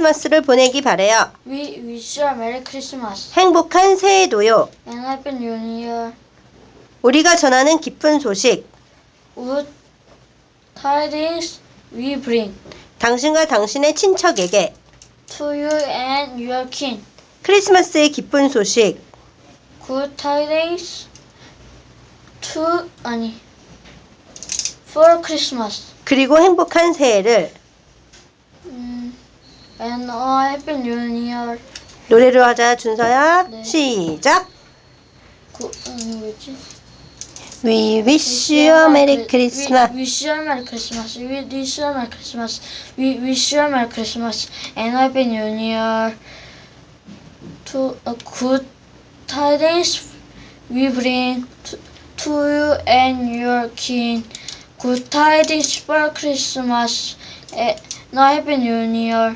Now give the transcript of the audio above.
크리스마스를 보내기 바래요. We wish you a Merry Christmas 행복한 새해도요. and Happy New Year. 우리가 전하는 기쁜 소식, Good tidings we bring 당신과 당신의 친척에게 to you and your kin. 크리스마스의 기쁜 소식, Good tidings to 아니 for Christmas. 그리고 행복한 새해를 음, and a Happy New Year. 노래로 하자 준서야. 네. 시작. 구, 아니 뭐지? We wish you a Merry Christmas. We wish you a Merry Christmas. We wish you a Merry Christmas. We wish you a Merry Christmas and Happy New Year. To a good tidings we bring to, to you and your kin. Good tidings for Christmas and Happy New Year.